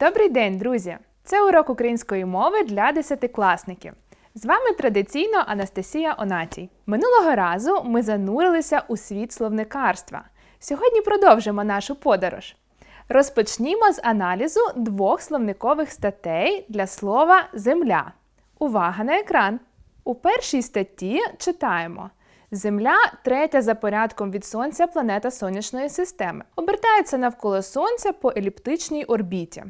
Добрий день, друзі! Це урок української мови для десятикласників. З вами традиційно Анастасія Онатій. Минулого разу ми занурилися у світ словникарства. Сьогодні продовжимо нашу подорож. Розпочнімо з аналізу двох словникових статей для слова земля. Увага на екран! У першій статті читаємо. Земля третя за порядком від Сонця планета сонячної системи. Обертається навколо Сонця по еліптичній орбіті.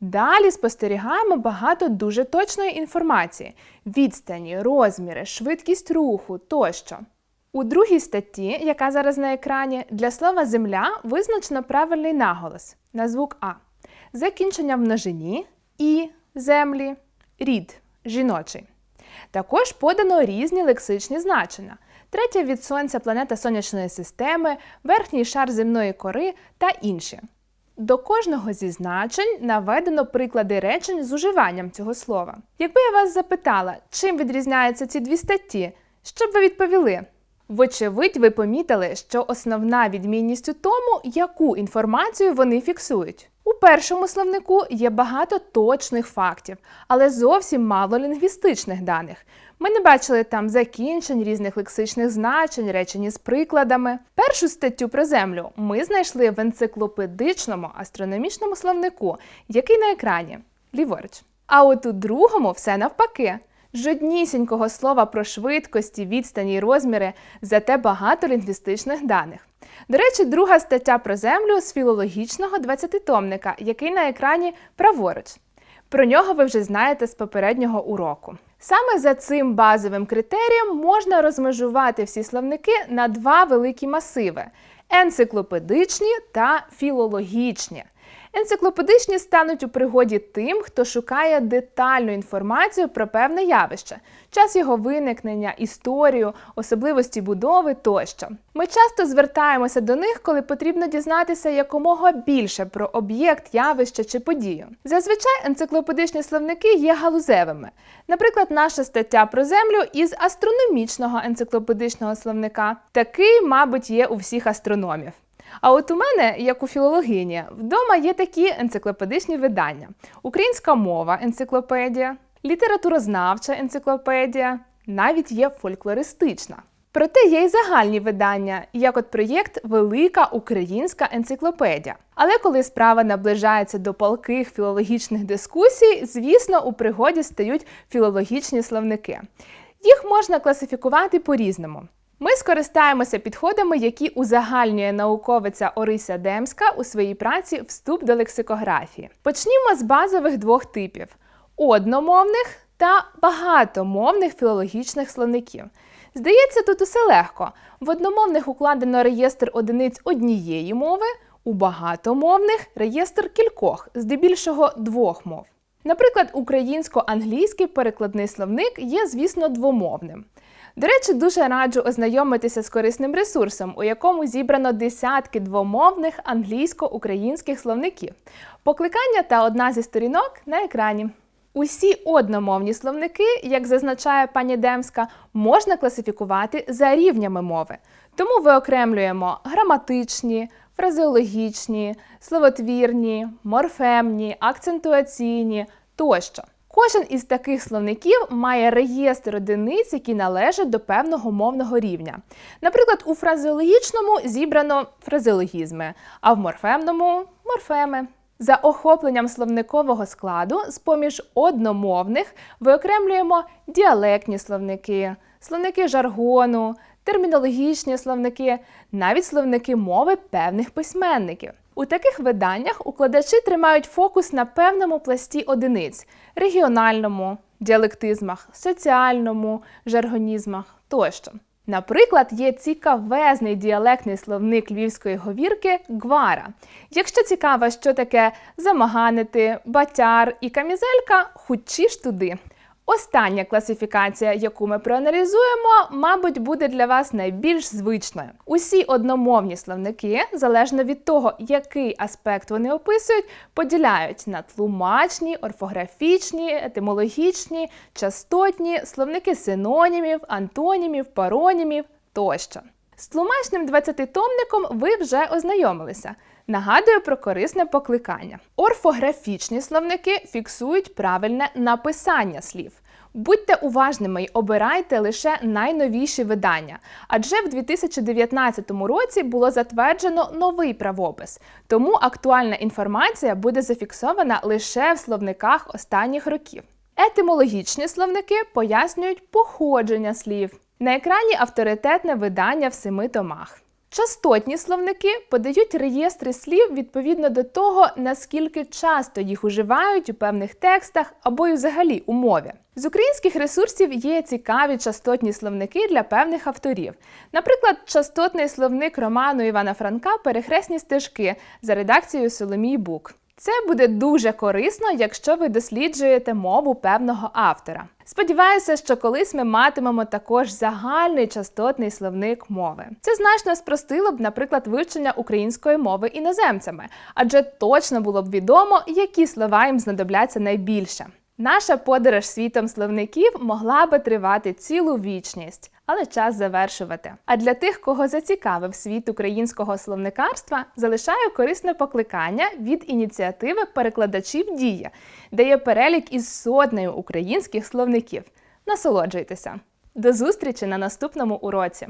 Далі спостерігаємо багато дуже точної інформації: відстані, розміри, швидкість руху тощо. У другій статті, яка зараз на екрані, для слова земля визначено правильний наголос на звук А. Закінчення в множині і землі, рід жіночий. Також подано різні лексичні значення. Третя від сонця планета сонячної системи, верхній шар земної кори та інші. До кожного зі значень наведено приклади речень з уживанням цього слова. Якби я вас запитала, чим відрізняються ці дві статті, що б ви відповіли? Вочевидь, ви помітили, що основна відмінність у тому, яку інформацію вони фіксують. У першому словнику є багато точних фактів, але зовсім мало лінгвістичних даних. Ми не бачили там закінчень різних лексичних значень, речень із прикладами. Першу статтю про землю ми знайшли в енциклопедичному астрономічному словнику, який на екрані ліворуч. А от у другому все навпаки. Жоднісінького слова про швидкості, відстані й розміри, зате багато лінгвістичних даних. До речі, друга стаття про землю з філологічного 20-томника, який на екрані праворуч. Про нього ви вже знаєте з попереднього уроку. Саме за цим базовим критерієм можна розмежувати всі словники на два великі масиви енциклопедичні та філологічні. Енциклопедичні стануть у пригоді тим, хто шукає детальну інформацію про певне явище, час його виникнення, історію, особливості будови тощо. Ми часто звертаємося до них, коли потрібно дізнатися якомога більше про об'єкт, явище чи подію. Зазвичай енциклопедичні словники є галузевими. Наприклад, наша стаття про землю із астрономічного енциклопедичного словника. Такий, мабуть, є у всіх астрономів. А от у мене, як у філологині, вдома є такі енциклопедичні видання: Українська мова енциклопедія, літературознавча енциклопедія, навіть є фольклористична. Проте є й загальні видання, як от проєкт Велика Українська енциклопедія. Але коли справа наближається до палких філологічних дискусій, звісно, у пригоді стають філологічні словники. Їх можна класифікувати по-різному. Ми скористаємося підходами, які узагальнює науковиця Орися Демська у своїй праці Вступ до лексикографії. Почнімо з базових двох типів: одномовних та багатомовних філологічних словників. Здається, тут усе легко. В одномовних укладено реєстр одиниць однієї мови, у багатомовних реєстр кількох, здебільшого двох мов. Наприклад, українсько-англійський перекладний словник є, звісно, двомовним. До речі, дуже раджу ознайомитися з корисним ресурсом, у якому зібрано десятки двомовних англійсько-українських словників. Покликання та одна зі сторінок на екрані. Усі одномовні словники, як зазначає пані Демська, можна класифікувати за рівнями мови. Тому виокремлюємо граматичні, фразеологічні, словотвірні, морфемні, акцентуаційні тощо. Кожен із таких словників має реєстр одиниць, які належать до певного мовного рівня. Наприклад, у фразеологічному зібрано фразеологізми, а в морфемному морфеми. За охопленням словникового складу, з поміж одномовних виокремлюємо діалектні словники, словники жаргону, термінологічні словники, навіть словники мови певних письменників. У таких виданнях укладачі тримають фокус на певному пласті одиниць регіональному, діалектизмах, соціальному, жаргонізмах тощо. Наприклад, є цікавезний діалектний словник львівської говірки гвара. Якщо цікаво, що таке замаганити, батяр і камізелька, хучі туди. Остання класифікація, яку ми проаналізуємо, мабуть, буде для вас найбільш звичною. Усі одномовні словники, залежно від того, який аспект вони описують, поділяють на тлумачні, орфографічні, етимологічні, частотні, словники синонімів, антонімів, паронімів тощо. З тлумачним 20-томником ви вже ознайомилися. Нагадую про корисне покликання. Орфографічні словники фіксують правильне написання слів. Будьте уважними й обирайте лише найновіші видання, адже в 2019 році було затверджено новий правопис, тому актуальна інформація буде зафіксована лише в словниках останніх років. Етимологічні словники пояснюють походження слів. На екрані авторитетне видання в семи томах. Частотні словники подають реєстри слів відповідно до того, наскільки часто їх уживають у певних текстах або й взагалі у мові. З українських ресурсів є цікаві частотні словники для певних авторів. Наприклад, частотний словник роману Івана Франка Перехресні стежки за редакцією Соломії Бук. Це буде дуже корисно, якщо ви досліджуєте мову певного автора. Сподіваюся, що колись ми матимемо також загальний частотний словник мови. Це значно спростило б, наприклад, вивчення української мови іноземцями, адже точно було б відомо, які слова їм знадобляться найбільше. Наша подорож світом словників могла би тривати цілу вічність, але час завершувати. А для тих, кого зацікавив світ українського словникарства, залишаю корисне покликання від ініціативи перекладачів Дія, де є перелік із сотнею українських словників. Насолоджуйтеся! До зустрічі на наступному уроці!